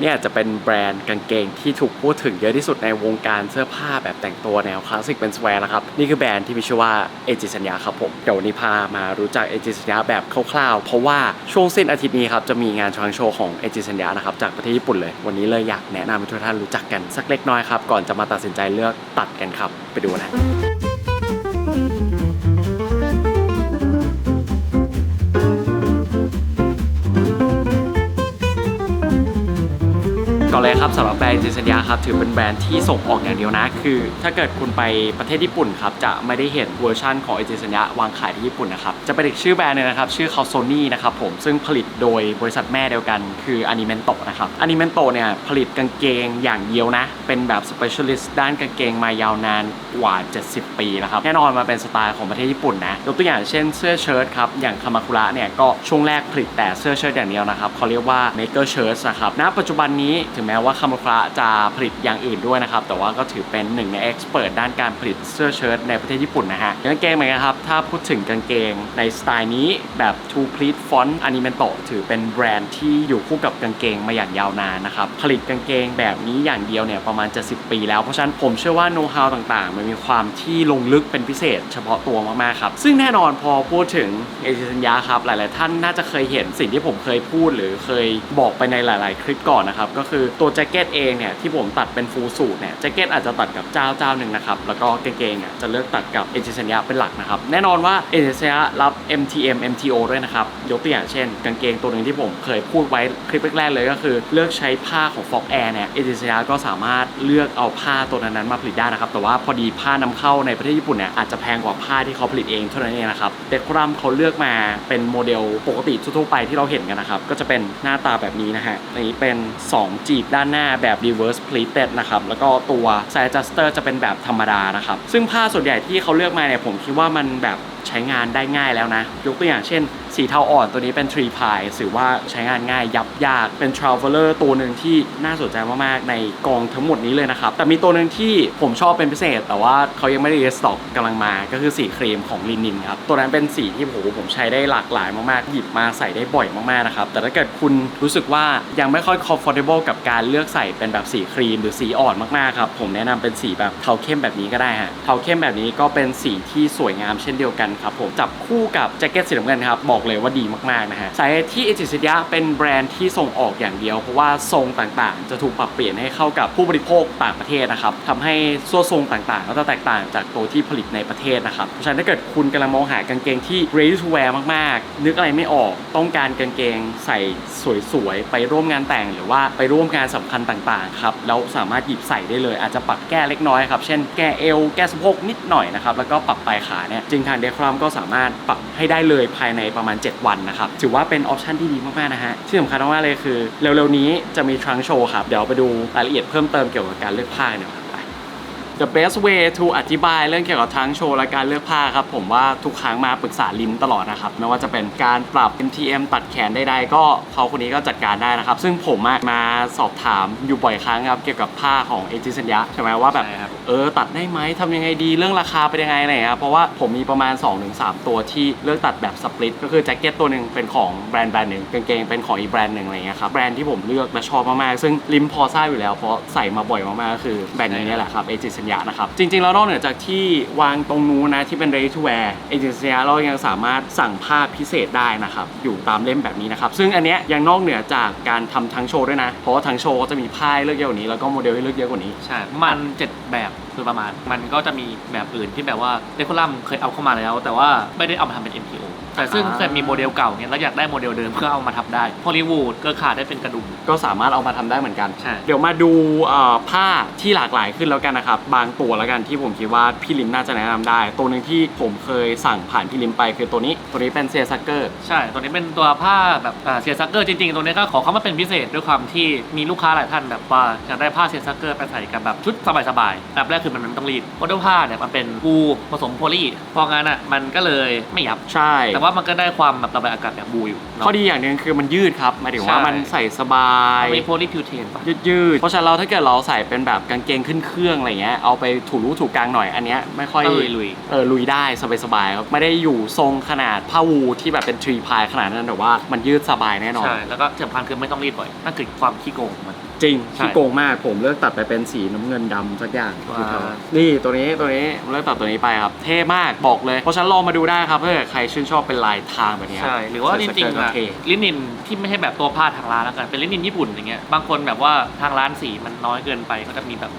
เนี่ยจะเป็นแบรนด์กางเกงที่ถูกพูดถึงเยอะที่สุดในวงการเสื้อผ้าแบบแต่งตัวแนวคลาสสิกเป็นสแวร์นะครับ นี่คือแบรนด์ที่มีชื่อว่าเอจิสัญญาครับผม เดี๋ยววันนี้พามารู้จักเอจิสัญญาแบบคร่าวๆ เพราะว่าช่วงสิ้นอาทิตย์นี้ครับจะมีงานทางโชว์ของเอจิสัญญานะครับจากประเทศญี่ปุ่นเลย วันนี้เลยอยากแนะนำให้ทุกท่านรู้จักกันสักเล็กน้อยครับก่อนจะมาตัดสินใจเลือกตัดกันครับไปดูนะ เลยครับสำหรับแบรนด์จิสัญญาครับถือเป็นแบรนด์ที่ส่งออกอย่างเดียวนะ คือ ถ้าเกิดคุณไปประเทศญี่ปุ่นครับจะไม่ได้เห็นเวอร์ชั่นของเอจิสัญญาวางขายที่ญี่ปุ่นนะครับจะเป็นอีกชื่อแบรนด์หนึงนะครับชื่อคาโซนี่นะครับผมซึ่งผลิตโดยบริษัทแม่เดียวกันคืออนิเมนโตนะครับอนิเมนโตเนี่ยผลิตกางเกงอย่างเดียวนะ เป็นแบบ specialist ด้านกางเกงมายาวนานกว่า 70 ปีแล้วครับแน่นอนมาเป็นสไตล์ของประเทศญี่ปุ่นนะยกตัวอย่างเช่นเสื้อเชิ้ตครับอย่างคามาคุระเนี่ยก็ช่วงแรกผลิตแต่เสื้อเชิ้ตอย่างเดียวนะครับเขาเรียกว่า maker shirts นะครับณปัจจุบันนี้ถึงแม้ว่าคามาคระจะผลิตอย่างอื่นด้วยนะครับ แต่ว่าก็ถือเป็นหนึ่งในเอ็กซ์เพรสด้านการผลิตเสื้อเชิ้ตในประเทศญี่ปุ่นนะฮะกางเกงเหมือนกันครับ ถ้าพูดถึงกางเกงในสไตล์นี้แบบ two pleat font animento ถือเป็นแบรนด์ที่อยู่คู่กับกางเกงมาอย่างยาวนานนะครับผลิตกางเกงแบบนี้อย่างเดียวเนี่ยประมาณจะ10ปีแล้วเพราะฉะนั้นผมเชื่อว่าโน้ตฮาวต่างๆ มันมีความที่ลงลึกเป็นพิเศษ เฉพาะตัวมากๆครับซึ่งแน่นอนพอพูดถึงเอเจสัญญาครับหลาย ๆ ท่านน่าจะเคยเห็นสิ่งที่ผมเคยพูดหรือเคยบอกไปในหลาย ๆ คลิปก่อนนะครับก็คือตัวแจ็คเก็ตเองเนี่ยที่ผมตัดเป็นฟูลสูทเนี่ยแจ็คเก็ตอาจจะตัดกับเจ้าเจ้าหนึ่งนะครับแล้วก็กางเกงเนี่ยจะเลือกตัดกับเอเจสัญญาเป็นหลักนะครับแน่นอนว่าเอเจสัญญารับ MTM MTO ด้วยนะครับยกตัวอย่างเช่น กางเกงตัวหนึ่งที่ผมเคยพูดไว้คลิปแรกๆเลยก็คือ เลือกใช้ผ้าของ Fox Air เนี่ยเอเจสัญญาก็สามารถเลือกเอาผ้าตัวนั้นๆมาผลิตได้นะครับแต่ว่าพอดีผ้านำเข้าในประเทศญี่ปุ่นเนี่ยอาจจะแพงกว่าผ้าที่เขาผลิตเองเท่านั้นเองนะครับเด็กครัมเขาเลือกมาเป็นโมเดลปกติทั่วไปที่เราเห็นกันนะครับก็จะเป็นหน้าตาแบบนี้นะฮะอันนี้เป็น 2 จีบด้านหน้าแบบ reverse pleated นะครับ แล้วก็ตัว side adjuster จะเป็นแบบธรรมดานะครับ ซึ่งผ้าส่วนใหญ่ที่เขาเลือกมาเนี่ยผมคิดว่ามันแบบใช้งานได้ง่ายแล้วนะ ยกตัวอย่างเช่น สีเทาอ่อนตัวนี้เป็น tree pie ถือว่าใช้งานง่ายยับยากเป็น traveler ตัวหนึ่งที่น่าสนใจมากๆในกองทั้งหมดนี้เลยนะครับ แต่มีตัวหนึ่งที่ผมชอบเป็นพิเศษ แต่ว่าเขายังไม่ได้สต็อกกำลังมาก็คือสีครีมของลินินครับ ตัวนั้นเป็นสีที่โหผมใช้ได้หลากหลายมากๆ หยิบมาใส่ได้บ่อยมากๆนะครับแต่ถ้าเกิดคุณรู้สึกว่ายังไม่ค่อย comfortable กับการเลือกใส่เป็นแบบสีครีม หรือสีอ่อนมากๆครับผมแนะนำเป็นสีแบบเทาเข้มแบบนี้ก็ได้ฮะเทาเข้มแบบนี้ก็เป็นสีที่สวยงามเช่นเดียวกันครับผมจับคู่กับแจ็คเก็ตสีน้ำเงินครับบอกเลยว่าดีมากๆนะฮะสาเหตุที่เอจิสิยะเป็นแบรนด์ที่ส่งออกอย่างเดียว เพราะว่าทรงต่างๆ จะถูกปรับเปลี่ยนให้เข้ากับผู้บริโภคต่างประเทศนะครับทำให้ส่วนทรงต่างๆ ก็จะแตกต่างจากตัวที่ผลิตในประเทศนะครับเพราะฉะนั้นถ้าเกิดคุณกำลังมองหากางเกงที่ ready to wear มากๆ นึกอะไรไม่ออกต้องการกางเกงใส่สวยๆ ไปร่วมงานแต่งหรือว่าไปร่วมงานสำคัญต่างๆครับแล้วสามารถหยิบใส่ได้เลย อาจจะปรับแก้เล็กน้อยครับ เช่นแก้เอว แก้สะโพกนิดหน่อยนะครับ แล้วก็ปรับปลายขาเนี่ยจริงทางเดครามก็สามารถปรับให้ได้เลยภายในประมาณ 7 วันนะครับถือว่าเป็นออปชันที่ดีมากๆนะฮะที่สำคัญมากเลยคือ เร็วๆนี้จะมีทรังโชว์ครับเดี๋ยวไปดูรายละเอียดเพิ่มเติมเกี่ยวกับการเลือกผ้าเนี่ย The best way to อธิบายเรื่องเกี่ยวกับทั้งโชว์และการเลือกผ้าครับ ผมว่าทุกครั้งมาปรึกษาลินตลอดนะครับ ไม่ว่าจะเป็นการปรับ MTM ตัดแขนใดๆก็เขาคนนี้ก็จัดการได้นะครับ ซึ่งผมอะมาสอบถามอยู่บ่อยครั้งครับเกี่ยวกับผ้าของเอจิสัญญาใช่ไหมว่าแบบใช่ครับ เออตัดได้ไหมทำยังไงดีเรื่องราคาเป็นยังไงอะไรอย่างเงี้ยครับเพราะว่าผมมีประมาณ 2-3 ตัวที่เลือกตัดแบบสปลิตก็คือแจ็คเก็ตตัวหนึ่งเป็นของแบรนด์แบรนด์หนึ่งกางเกงเป็นของอีกแบรนด์หนึ่งอะไรอย่างเงี้ยครับแบรนด์ที่ผมเลือกและชอบมากๆซึ่งลิมพอทราบอยู่แล้วเพราะใส่มาบ่อยมากๆก็คือแบรนด์นี้แหละครับเอจิสัญญานะครับ จริงๆ แล้วนอกเหนือจากที่วางตรงนู้นนะที่เป็น ready to wear เอจิสัญญาเรายังสามารถสั่งผ้าพิเศษได้นะครับ อยู่ตามเล่มแบบนี้นะครับ ซึ่งอันเนี้ยยังนอกเหนือจากการทำทั้งโชว์ด้วยนะ เพราะว่าทั้งโชว์ก็จะมีผ้าให้เลือกเยอะกว่านี้แล้วก็โมเดลให้เลือกเยอะกว่านี้ ใช่ประมันเจ็ดแบบ คือประมาณ มันก็จะมีแบบอื่นที่แบบว่าเดคอลัมเคยเอาเข้ามาแล้ว แต่ว่าไม่ได้เอามาทำเป็น MPO แต่ซึ่งอ่าเคยมีโมเดลเก่าเนี่ยแล้วอยากได้โมเดลเดิมเพื่อเอามาทำได้ฮอลลีวูดก็ขาดได้เป็นกระดุม ก็สามารถเอามาทำได้เหมือนกัน ใช่ เดี๋ยวมาดูเอ่อผ้าที่หลากหลายขึ้นแล้วกันนะครับ บางตัวแล้วกันที่ผมคิดว่าพี่ลิมน่าจะแนะนำได้ ตัวหนึ่งที่ผมเคยสั่งผ่านพี่ลิมไปคือตัวนี้ ตัวนี้เป็นเซียซักเกอร์ ใช่ ตัวนี้เป็นตัวผ้าแบบเซียซักเกอร์จริงๆ ตัวนี้ก็ขอเข้ามาเป็นพิเศษด้วยความที่มีลูกค้าหลายท่านแบบว่าอยากได้ผ้าเซียซักเกอร์ไปใส่กับแบบชุดสบายๆแบบแรกคือมันไม่ต้องรีดเพราะด้วยผ้าเนี่ยมันเป็นปูผสมโพลีเพราะงั้นอะมันก็เลยไม่ยับ ใช่ แต่ว่ามันก็ได้ความแบบระบายอากาศแบบบูอยู่เนาะข้อดีอย่างหนึ่งคือมันยืดครับหมายถึงว่าใช่ มันใส่สบายมันมีโพลีพิวเทนปะ ยืดยืดๆเพราะฉะนั้นเราถ้าเกิดเราใส่เป็นแบบกางเกงขึ้นเครื่องอะไรเงี้ย เอาไปถูรูถูกลางหน่อยอันเนี้ยไม่ค่อยก็ลุยลุยเออลุยได้สบายๆครับ ไม่ได้อยู่ทรงขนาดผ้าวูที่แบบเป็นทรีพายขนาดนั้นแต่ว่ามันยืดสบายแน่นอน ใช่ แล้วก็ที่สำคัญคือไม่ต้องรีดบ่อยนั่นคือความขี้โกงของมัน จริงใช่ที่โกงมากผมเลือกตัดไปเป็นสีน้ำเงินดำสักอย่างว้าวที่เขานี่ตัวนี้ตัวนี้ผมเลือกตัดตัวนี้ไปครับ เท่มากบอกเลย เพราะฉะนันลองมาดูได้ครับถ้าเกิดใครชื่นชอบเป็นลายทางแบบนี้คบใช่หรือว่าจใส่สริงเกิๆก็อะเท่ ลินินที่ไม่ใช่แบบตัวผ้าทางร้านแล้วกันเป็นลินินญี่ปุ่นอย่างเงี้ยบางคนแบบว่าทางร้านสีมันน้อยเกินไปก็จะมีแบบ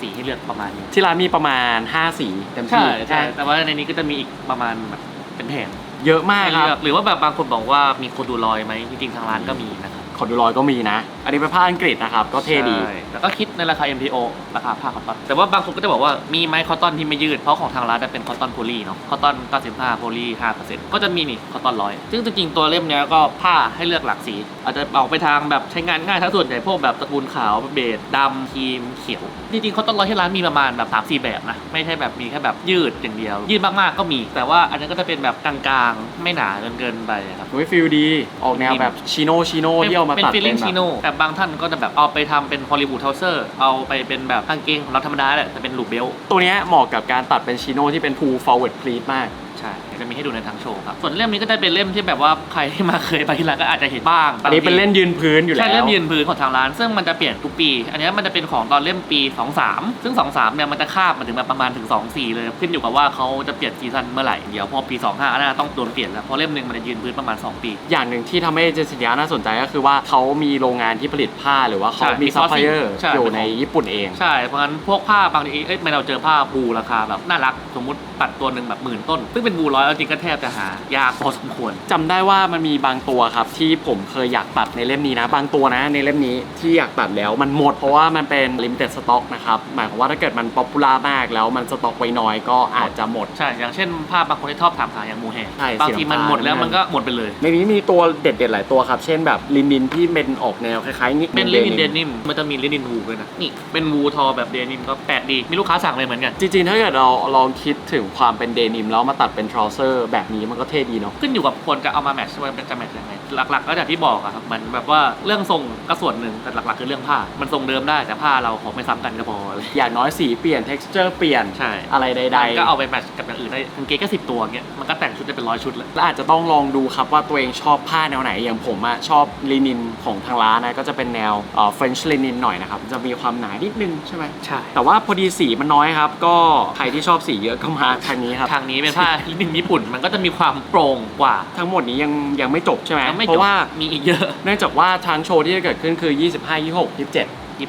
สีให้เลือกประมาณนี้ที่ร้านมีประมาณ 5 สีเต็มใช่ที่ใช่แต่ว่าในนี้ก็จะมีอีกประมาณแบบเป็นแผงเยอะมากให้ครัเลือบ กหรือว่าแบบบางคนบอกว่ามีโคดูลอยไหมจริงๆทางร้านก็มีนะครับ ขอดูรอยก็มีนะอั นนี้เป็นผ้าอังกฤษนะครับ ก็เท่ดี ใช่แล้วก็คิดในราคา MTO ราคาผ้าคอตตอน แต่ว่าบางคนก็จะบอกว่ามีไหมคอตตอนที่ไม่ยืด เพราะของทางร้านจะเป็นคอตตอนโพลีเนาะ คอตตอน 95 โพลี 5%ก็จะมีนี่คอตตอนร้อย ซึ่งจริงๆ ตัวเล่มเนี้ยก็ผ้าให้เลือกหลากสี อาจจะออกไปทางแบบใช้งานง่ายถ้าส่วนใหญ่พวกแบบตระกูลขาวเบจดำครีมเขียว จริงๆคอตตอนร้อยที่ร้านมีประมาณแบบ3 4แบบนะ ไม่ใช่แบบมีแค่แบบยืดอย่างเดียว ยืดมากๆ ก็มี แต่ว่าอันนั้นก็จะเป็นแบบกลางๆ ไม่หนาจนเกินไปครับเฮ้ยฟิลดี ออกแนวแบบชิโนชิโนที่เอามาเป็นตัดฟีลลิ่งแบบชิโน่แต่บางท่านก็จะแบบเอาไปทำเป็นฮอลลีวูดเทาเซอร์เอาไปเป็นแบบกางเกงของเราธรรมดาแหละแต่เป็นลูกเบลต์ตัวเนี้ยเหมาะกับการตัดเป็นชิโนที่เป็น pull forward pleat มาก ใช่จะมีให้ดูในทางโชว์ครับ ส่วนเล่มนี้ก็จะเป็นเล่มที่แบบว่าใครที่มาเคยไปที่ร้านก็อาจจะเห็นบ้างอันนี้เป็นเล่นยืนพื้นอยู่แล้ว ใช่เล่มยืนพื้นของทางร้าน ซึ่งมันจะเปลี่ยนทุกปี อันนี้มันจะเป็นของตอนเล่มปี 23 ซึ่ง 23เนี่ยมันจะคาบมาถึงแบบประมาณถึง 24 เลย ขึ้นอยู่กับว่าเขาจะเปลี่ยนซีซั่นเมื่อไหร่ เดี๋ยวพอปี 25น่าต้องโดนเปลี่ยนแล้ว เพราะเล่มหนึ่งมันจะยืนพื้นประมาณ 2 ปี อย่างหนึ่งที่ทำให้เจสิยาน่าสนใจก็คือว่าเขามีโรงงานที่ผลิตผ้าหรือว่าเขาใช่มีมีซัพพลายเออร์ใช่อยู่ในญี่ปุ่นเอง ใช่ เพราะฉะนั้นพวกผ้าบางทีเอ้ยทำไมเราเจอผ้าบูราคาแบบน่ารักสมมุติตัดตัวหนึ่งแบบหมื่นต้นซึ่งเป็นบูร้อยเอาจริงก็แทบจะหายากพอสมควรจำได้ว่ามันมีบางตัวครับ ที่ผมเคยอยากตัดในเล่มนี้นะ บางตัวนะในเล่มนี้ที่อยากตัดแล้วมันหมดเพราะว่ามันเป็น limited stock นะครับหมายความว่าถ้าเกิดมันป๊อปปูล่ามากแล้วมันสต็อกไว้น้อยก็อาจจะหมด ใช่ อย่างเช่นภาพบางคนที่ชอบถามหาอย่างมูแฮใช่บางทีมันสีน้ำตาลหมดแล้วมันก็หมดไปเลย ในนี้มีตัวเด็ดๆหลายตัวครับ เช่นแบบลินินที่เป็นออกแนวคล้ายๆนิดเป็นลินินเดนิมมันจะมีลินินวูด้วยนะนี่เป็นวูทอแบบเดนิมก็แปลกดีมีลูกค้าสั่งเลยเหมือนกัน จริงๆ ถ้าเกิดเราลองคิดถึงความเป็นเดนิมแล้วมาตัดเป็นทรอเซอร์แบบนี้มันก็เท่ดีเนาะขึ้นอยู่กับคนจะเอามาแมทช์ว่าเป็นจะแมทช์ยังไง หลัก ๆ ก็อย่างที่บอกอะครับมันแบบว่าเรื่องทรงก็ส่วนหนึ่งแต่หลัก ๆ คือเรื่องผ้า มันทรงเดิมได้แต่ผ้าเราขอไม่ซ้ำกันก็พอเลยอย่างน้อยสีเปลี่ยน texture เปลี่ยนใช่อะไรใด มันก็เอาไปแมทช์กับอย่างอื่นได้กางเกงก็สิบตัวเงี้ยมันก็แต่งชุดได้เป็นร้อยชุดเลยๆแล้วอาจจะต้องลองดูครับว่าตัวเองชอบผ้าแนวไหนอย่างผมอะชอบลินินของทางร้านนะก็จะเป็นแนวเอ่อ French linen หน่อยนะครับจะมีความหนานิดนึงใช่ไหมใช่ แต่ว่าพอดีสีมันน้อยครับ ก็ใครที่ชอบสีเยอะก็มาทางนี้ครับทางนี้เป็นผ้าลินินญี่ปุ่น มันก็จะมีความโปร่งกว่า ทั้งหมดนี้ยังยังไม่จบใช่ไหม ยังไม่เพจบราะว่ามีอีกเยอะ เนื่องจากว่าทางโชว์ที่จะเกิดขึ้นคือ 25 26 27ยี่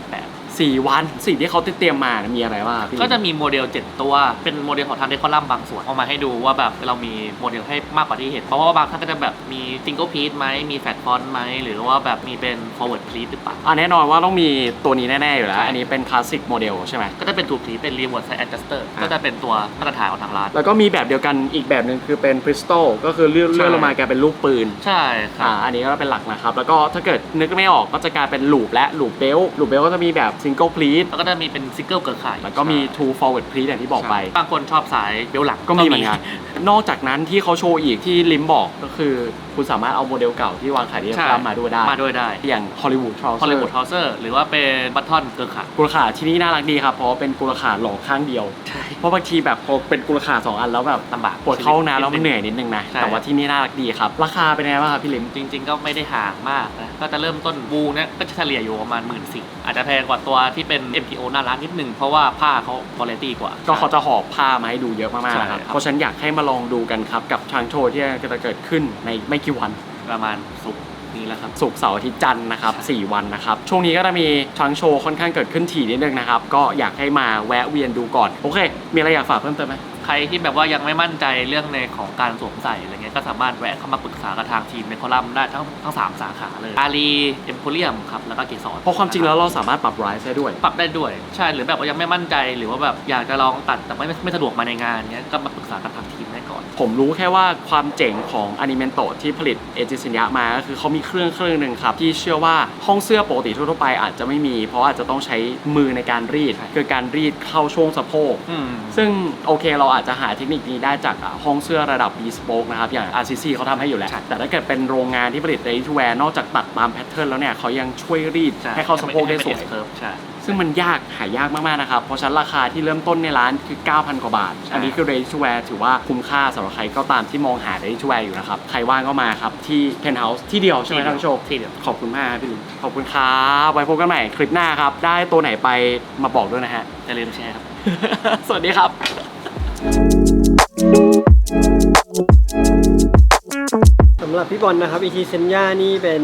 สิบแปด4วันสิ่งที่เขาเตรียมมามีอะไรบ้างพี่ ก็จะมีโมเดล 7 ตัวเป็นโมเดลของทางเดคอลัมบางส่วนเอามาให้ดูว่าแบบเรามีโมเดลให้มากกว่าที่เห็น เพราะว่าบางท่านก็จะแบบมีซิงเกิลพีซไหมมีแฟตฟอนต์ไหมหรือว่าแบบมีเป็น forward pleat หรือเปล่าอะแน่นอนว่าต้องมีตัวนี้แน่ ๆ อยู่แล้วใช่อันนี้เป็นคลาสสิกโมเดลใช่ไหมก็จะเป็นทูพีเป็น reverse side adjuster อะก็จะเป็นตัวมาตรฐานของทางร้านแล้วก็มีแบบเดียวกันอีกแบบหนึ่งคือเป็น Crystal ก็คือเลื่อนใช่เลื่อนลงมากลายเป็นลูกปืนใช่ครัอ่าบอันนี้ก็เป็นหลักนะครับแล้วก็ถ้าเกิดนึกไม่ออกก็จะกลายเป็นลูปและลูปเบลลูปเบลก็จะมีแบบ Single Pleat แล้วก็จะมีเป็นซิงเกิลเกิร์ลข่ายแล้วก็มี Two Forward Pleat อย่างที่บอกไป บางคนชอบสายเบลหลังก็มีเหมือนกันนอกจากนั้นที่เขาโชว์อีกที่ลิมบอกก็คือคุณสามารถเอาโมเดลเก่าที่วางขายที่ใช่ ร้านมาด้วยได้ มาด้วยได้อย่าง Hollywood Trouser ฮอลลีวูดทอเซอร์หรือว่าเป็นบัตทอนเกิร์ลข่ายกุลขาที่นี่น่ารักดีครับเพราะว่าเป็นกุลขาหลอกข้างเดียว ใช่ เพราะบางทีแบบพอเป็นกุลขาสองอันแล้วแบบลำบากปวดเข้าห้องน้ำแล้วมันเหนื่อยนิดนึงนะใช่ แต่ว่าที่นี่น่ารักดีครับ ราคาเป็นไงบ้างครับพี่ลิม จริง ๆ ก็ไม่ได้ห่างมากนะ ก็จะเริ่มต้นบูเนี่ยก็จะเฉลี่ยอยู่ประมาณหมื่นสี่อาจจะแพงกว่าตัวที่เป็น MPO หน้าร้านนิดนึง เพราะว่าผ้าเขาคุณภาพกว่า ก็เขาจะหอบผ้ามาให้ดูเยอะมากๆใช่นะครับครับ เพราะฉะนันอยากให้มาลองดูกันครับ กับทางโชว์ที่จะเกิดขึ้นในไม่กี่วัน ประมาณสุกร์นี้แล้วครับ ศุกร์เสาร์อาทิตย์จันทร์นะครับใช่4วันนะครับ ช่วงนี้ก็จะมีทางโชว์ค่อนข้างเกิดขึ้นถี่นิดนึงนะครับ ก็อยากให้มาแวะเวียนดูก่อน โอเค มีอะไรอยากฝากเพิ่มเติมไหม ใครที่แบบว่ายังไม่มั่นใจเรื่องในของการสวมใส่อะไรเงี้ยก็สามารถแวะเข้ามาปรึกษากับทางทีมในคอลัมน์ได้ทั้งทั้งสามสาขาเลยอารีเอ็มโพเรียมครับแล้วก็เกสรเพราะความจริงแล้วเราสามารถปรับไรซ์ได้ด้วย ปรับได้ด้วยใช่หรือแบบว่ายังไม่มั่นใจหรือว่าแบบอยากจะลองตัดแต่ไม่ไม่สะดวกมาในงานเงี้ยก็มาปรึกษากับทางทีมได้ก่อน ผมรู้แค่ว่าความเจ๋งของอนิเมนโตที่ผลิตเอจิสัญญามาก็คือเขามีเครื่องเครื่องหนึ่งครับ ที่เชื่อว่าห้องเสื้อปกติทั่วๆไปอาจจะไม่มี เพราะอาจจะต้องใช้มือในการรีดใช่คือการรีดเข้าช่วงสะโพกอืมซึ่งโอเคเราอาจจะหาเทคนิคนี้ได้จากอะห้องเสื้อระดับ bespoke นะครับ อย่าง RCC เขาทำให้อยู่แล้วใช่แต่ถ้าเกิดเป็นโรงงานที่ผลิต ready to wear นอกจากตัดตามแพทเทิร์นแล้วเนี่ยเขายังช่วยรีดให้เข้าสะโพกได้สวยเคิร์ฟใช่ซึ่งมันยากหายากมากๆนะครับ เพราะฉะนั้นราคาที่เริ่มต้นในร้านคือ 9,000 กว่าบาทใช่อันนี้คือ ready to wear ถือว่าคุ้มค่าสำำหรับใครก็ตามที่มองหา ready to wear อยู่นะครับ ใครว่างก็มาครับที่เพนท์เฮาส์ที่เดียวใช่ไหมท่านผู้ชมที่เดียวขอบคุณมากครับพี่หลุยขอบคุณครับไว้พบกันใหม่คลิปหน้าครับ ได้ตัวไหนไปมาบอกด้วยนะฮะอย่าลืมแชร์ครับ สวัสดีครับ รับพี่บอลนะครับอีทีเซนย่านี่เป็น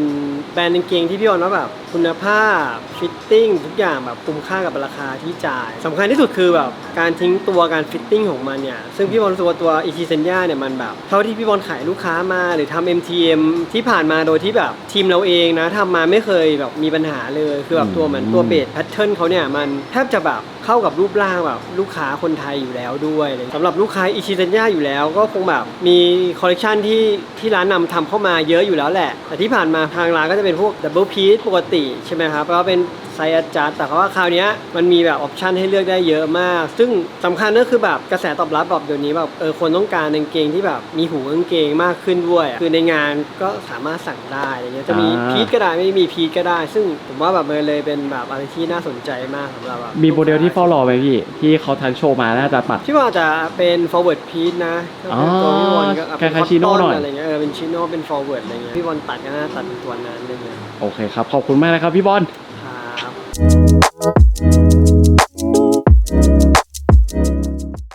แบรนด์กางเกงที่พี่บอลว่าแบบคุณภาพฟิตติ้งทุกอย่างแบบคุ้มค่ากับราคาที่จ่ายสำคัญที่สุดคือแบบการทิ้งตัวการฟิตติ้งของมันเนี่ยซึ่งพี่บอลรู้สึกว่าตัวอีทีเซนย่าเนี่ยมันแบบเท่าที่พี่บอลขายลูกค้ามาหรือทำ MTM ที่ผ่านมาโดยที่แบบทีมเราเองนะทำมาไม่เคยแบบมีปัญหาเลยคือแบบตัวเหมือนตัวเบสแพทเทิร์นเขาเนี่ยมันแทบจะแบบ เข้ากับรูปร่างแบบลูกค้าคนไทยอยู่แล้วด้วยอะไรอย่างเงี้ยสำหรับลูกค้าอิชิตันย่าอยู่แล้ว ก็คงแบบมีคอลเลกชันที่ที่ร้านนำทำเข้ามาเยอะอยู่แล้วแหละแต่ที่ผ่านมาทางร้านก็จะเป็นพวกดับเบิลพีซปกติใช่ไหมครับแล้วก็เป็น ไซส์ adjust แต่ว่าคราวเนี้ยมันมีแบบออปชันให้เลือกได้เยอะมาก ซึ่งสำคัญก็คือแบบกระแสตอบรับแบบเดี๋ยวนี้แบบเออคนต้องการกางเกงที่แบบมีหูกางเกงมากขึ้นด้วยอะคือในงานก็สามารถสั่งได้อะไรเงี้ยจะมีอ่าพีซก็ได้ไม่มีพีซก็ได้ ซึ่งผมว่าแบบมันเลยเป็นแบบอะไรที่น่าสนใจมากสำหรับแบบมีโมเดลที่เฝ้ารอไหมพี่ ที่เขาทักโชว์มาน่าจะปัดที่ว่าจะเป็น forward piece นะก็เป็นตัวพี่บอลก็คล้ายๆชิโน่หน่อยอะไรเงี้ยเออเป็นชิโน่เป็น forward อะไรเงี้ยพี่บอลตัดก็น่าตัดเป็นตัวนั้นอะไรเงี้ยโอเคครับ ขอบคุณมากนะครับพี่บอล ครับ